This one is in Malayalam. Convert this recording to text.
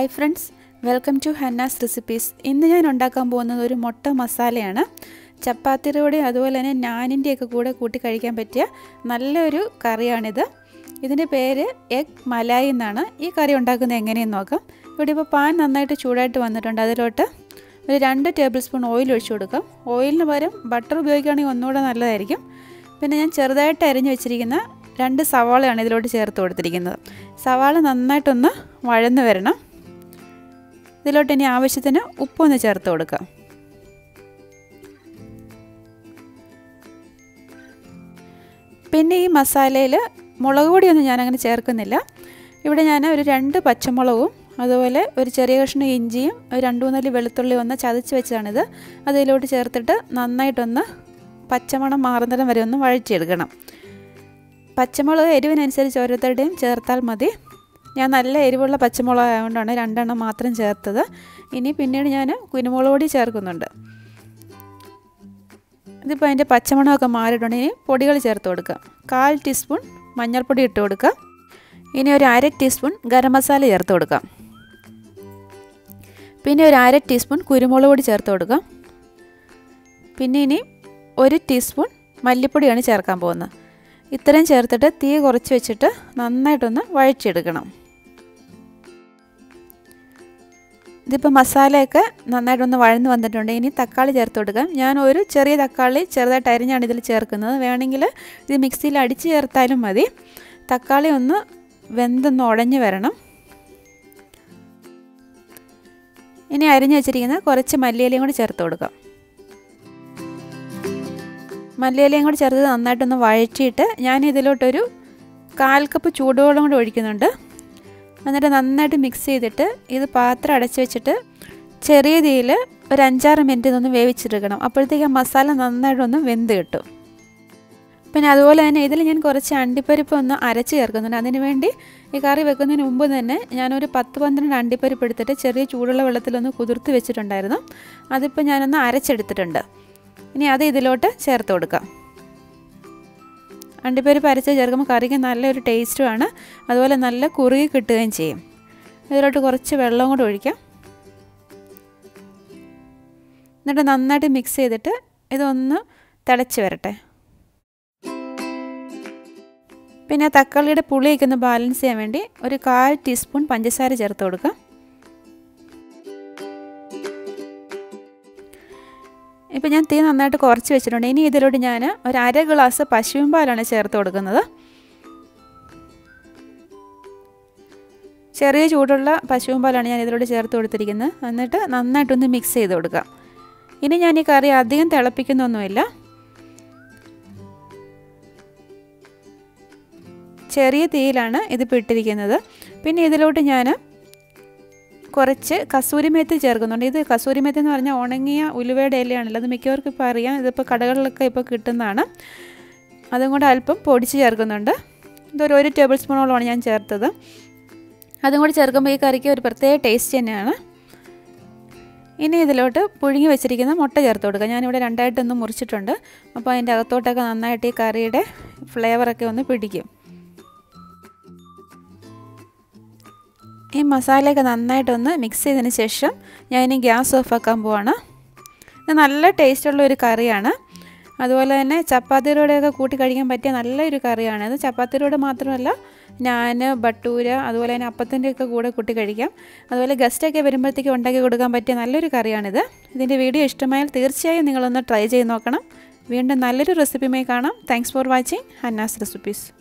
Hi friends welcome to Hannah's recipes ഇന്ന് ഞാൻ ഉണ്ടാക്കാൻ പോകുന്നത് ഒരു മുട്ട മസാലയാണ്. ചപ്പാത്തിയുടെയും അതുപോലെ തന്നെ നാനിന്റെയൊക്കെ കൂടെ കൂട്ടി കഴിക്കാൻ പറ്റിയ നല്ലൊരു കറിയാണിത്. ഇതിന്റെ പേര് എഗ് മലായി എന്നാണ്. ഈ കറി ഉണ്ടാക്കുന്നത് എങ്ങനെയെന്ന് നോക്കാം. ഇവിടെ ഇപ്പോൾ പാൻ നന്നായിട്ട് ചൂടായിട്ട് വന്നിട്ടുണ്ട്. അതിലോട്ട് ഒരു രണ്ട് ടേബിൾ സ്പൂൺ ഓയിൽ ഒഴിച്ചു കൊടുക്കാം. ഓയിലിന് പകരം ബട്ടർ ഉപയോഗിക്കുകയാണെങ്കിൽ ഒന്നുകൂടെ നല്ലതായിരിക്കും. പിന്നെ ഞാൻ ചെറുതായിട്ട് അരിഞ്ഞു വെച്ചിരിക്കുന്ന രണ്ട് സവാളയാണ് ഇതിലോട്ട് ചേർത്ത് കൊടുത്തിരിക്കുന്നത്. സവാള നന്നായിട്ടൊന്ന് വഴന്ന് വരണം. ഇതിലോട്ട് ഇനി ആവശ്യത്തിന് ഉപ്പൊന്ന് ചേർത്ത് കൊടുക്കാം. പിന്നെ ഈ മസാലയിൽ മുളക് പൊടിയൊന്നും ഞാനങ്ങനെ ചേർക്കുന്നില്ല. ഇവിടെ ഞാൻ ഒരു രണ്ട് പച്ചമുളകും അതുപോലെ ഒരു ചെറിയ കഷ്ണം ഇഞ്ചിയും ഒരു രണ്ട് മൂന്നാൽ വെളുത്തുള്ളി ഒന്ന് ചതച്ച് വെച്ചതാണിത്. അതിലോട്ട് ചേർത്തിട്ട് നന്നായിട്ടൊന്ന് പച്ചമണം മാറുന്നിടം വരെ ഒന്ന് വഴറ്റിയെടുക്കണം. പച്ചമുളക് എരിവിനനുസരിച്ച് ഓരോരുത്തരുടെയും ചേർത്താൽ മതി. ഞാൻ നല്ല എരിവുള്ള പച്ചമുളക് ആയതുകൊണ്ടാണ് രണ്ടെണ്ണം മാത്രം ചേർത്തത്. ഇനി പിന്നീട് ഞാൻ കുരുമുളക് പൊടി ചേർക്കുന്നുണ്ട് ഇതിപ്പോൾ അതിന്റെ പച്ചമണമൊക്കെ മാറിയിട്ടുണ്ടെങ്കിൽ പൊടികൾ ചേർത്ത് കൊടുക്കുക. കാൽ ടീസ്പൂൺ മഞ്ഞൾപ്പൊടി ഇട്ട് കൊടുക്കുക. ഇനി ഒരു അര ടീസ്പൂൺ ഗരം മസാല ചേർത്ത് കൊടുക്കാം പിന്നെ ഒരു അര ടീസ്പൂൺ കുരുമുളക് പൊടി ചേർത്ത് കൊടുക്കാം പിന്നെ ഇനി ഒരു ടീസ്പൂൺ മല്ലിപ്പൊടിയാണ് ചേർക്കാൻ പോകുന്നത്. ഇത്രയും ചേർത്തിട്ട് തീ കുറച്ച് വെച്ചിട്ട് നന്നായിട്ടൊന്ന് വഴച്ചെടുക്കണം ഇതിപ്പോൾ മസാലയൊക്കെ നന്നായിട്ടൊന്ന് വഴന്ന് വന്നിട്ടുണ്ട്. ഇനി തക്കാളി ചേർത്ത് കൊടുക്കാം. ഞാൻ ഒരു ചെറിയ തക്കാളി ചെറുതായിട്ട് അരിഞ്ഞാണ് ഇതിൽ ചേർക്കുന്നത്. വേണമെങ്കിൽ ഇത് മിക്സിയിൽ അടിച്ച് ചേർത്താലും മതി. തക്കാളി ഒന്ന് വെന്തൊന്ന് ഉടഞ്ഞ് വരണം. ഇനി അരിഞ്ഞ് വെച്ചിരിക്കുന്ന കുറച്ച് മല്ലിയിലയും കൂടി ചേർത്ത് കൊടുക്കാം. മല്ലിയിലയും കൂടി ചേർത്ത് നന്നായിട്ടൊന്ന് വഴറ്റിയിട്ട് ഞാൻ ഇതിലോട്ടൊരു കാൽ കപ്പ് ചൂടുവെള്ളം കൂടി ഒഴിക്കുന്നുണ്ട്. എന്നിട്ട് നന്നായിട്ട് മിക്സ് ചെയ്തിട്ട് ഇത് പാത്രം അടച്ച് വെച്ചിട്ട് ചെറിയ തീയിൽ ഒരു അഞ്ചാറ് മിനിറ്റ് ഇതൊന്ന് വേവിച്ചെടുക്കണം. അപ്പോഴത്തേക്ക് ആ മസാല നന്നായിട്ടൊന്ന് വെന്ത് കിട്ടും. പിന്നെ അതുപോലെ തന്നെ ഇതിൽ ഞാൻ കുറച്ച് അണ്ടിപ്പരിപ്പ് ഒന്ന് അരച്ച് ചേർക്കുന്നുണ്ട്. അതിന് വേണ്ടി ഈ കറി വെക്കുന്നതിന് മുമ്പ് തന്നെ ഞാനൊരു പത്ത് പന്ത്രണ്ട് അണ്ടിപ്പരിപ്പ് എടുത്തിട്ട് ചെറിയ ചൂടുള്ള വെള്ളത്തിലൊന്ന് കുതിർത്ത് വെച്ചിട്ടുണ്ടായിരുന്നു. അതിപ്പോൾ ഞാനൊന്ന് അരച്ചെടുത്തിട്ടുണ്ട്. ഇനി അത് ഇതിലോട്ട് ചേർത്ത് കൊടുക്കാം. അണ്ടിപ്പരിപ്പ് പരച്ച ചേർക്കുമ്പോൾ കറിക്ക് നല്ലൊരു ടേസ്റ്റുമാണ്. അതുപോലെ നല്ല കുറുകി കിട്ടുകയും ചെയ്യും. ഇതിലോട്ട് കുറച്ച് വെള്ളം കൂടെ ഒഴിക്കാം. എന്നിട്ട് നന്നായിട്ട് മിക്സ് ചെയ്തിട്ട് ഇതൊന്ന് തിളച്ച് വരട്ടെ. പിന്നെ തക്കാളിയുടെ പുളിയൊക്കെ ഒന്ന് ബാലൻസ് ചെയ്യാൻ വേണ്ടി ഒരു കാൽ ടീസ്പൂൺ പഞ്ചസാര ചേർത്ത് കൊടുക്കാം. ഇപ്പം ഞാൻ തീ നന്നായിട്ട് കുറച്ച് വെച്ചിട്ടുണ്ട്. ഇനി ഇതിലോട്ട് ഞാൻ ഒരു അര ഗ്ലാസ് പശുവിൻ പാലാണ് ചേർത്ത് കൊടുക്കുന്നത്. ചെറിയ ചൂടുള്ള പശുവിൻ പാലാണ് ഞാൻ ഇതിലോട്ട് ചേർത്ത് കൊടുത്തിരിക്കുന്നത്. എന്നിട്ട് നന്നായിട്ടൊന്ന് മിക്സ് ചെയ്ത് കൊടുക്കാം ഇനി ഞാൻ ഈ കറി അധികം തിളപ്പിക്കുന്നൊന്നുമില്ല. ചെറിയ തീയിലാണ് ഇത് ഇട്ടിരിക്കുന്നത്. പിന്നെ ഇതിലോട്ട് ഞാൻ കുറച്ച് കസൂരിമേത്തി ചേർക്കുന്നുണ്ട്. ഇത് കസൂരിമേത്തി എന്ന് പറഞ്ഞാൽ ഉണങ്ങിയ ഉലുവയുടെ ഇലയാണല്ലോ. അത് മിക്കവർക്കും ഇപ്പോൾ അറിയാം. ഇതിപ്പോൾ കടകളിലൊക്കെ ഇപ്പോൾ കിട്ടുന്നതാണ്. അതും കൂടെ അല്പം പൊടിച്ച് ചേർക്കുന്നുണ്ട്. ഇതൊരു ഒരു ടേബിൾ സ്പൂണോളമാണ് ഞാൻ ചേർത്തത്. അതും കൂടി ചേർക്കുമ്പോൾ ഈ കറിക്ക് ഒരു പ്രത്യേക ടേസ്റ്റ് തന്നെയാണ്. ഇനി ഇതിലോട്ട് പുഴുങ്ങി വെച്ചിരിക്കുന്ന മുട്ട ചേർത്ത് കൊടുക്കുക ഞാനിവിടെ രണ്ടായിട്ടൊന്ന് മുറിച്ചിട്ടുണ്ട്. അപ്പോൾ അതിന്റെ അകത്തോട്ടൊക്കെ നന്നായിട്ട് ഈ കറിയുടെ ഫ്ലേവറൊക്കെ ഒന്ന് പിടിക്കും. ഈ മസാലയൊക്കെ നന്നായിട്ടൊന്ന് മിക്സ് ചെയ്തതിന് ശേഷം ഞാൻ ഇനി ഗ്യാസ് ഓഫ് ആക്കാൻ പോവാണ്. ഇത് നല്ല ടേസ്റ്റുള്ള ഒരു കറിയാണ്. അതുപോലെ തന്നെ ചപ്പാത്തിയിലൂടെയൊക്കെ കൂട്ടി കഴിക്കാൻ പറ്റിയ നല്ലൊരു കറിയാണ്. ഇത് ചപ്പാത്തിയിലൂടെ മാത്രമല്ല ഞാൻ ബട്ടൂര അതുപോലെ തന്നെ അപ്പത്തിന്റെയൊക്കെ കൂടെ കൂട്ടി കഴിക്കാം. അതുപോലെ ഗസ്റ്റൊക്കെ വരുമ്പോഴത്തേക്ക് ഉണ്ടാക്കി കൊടുക്കാൻ പറ്റിയ നല്ലൊരു കറിയാണിത്. ഇതിന്റെ വീഡിയോ ഇഷ്ടമായാൽ തീർച്ചയായും നിങ്ങളൊന്ന് ട്രൈ ചെയ്ത് നോക്കണം. വീണ്ടും നല്ലൊരു റെസിപ്പിയുമായി കാണാം. Thanks for watching Hannah's recipes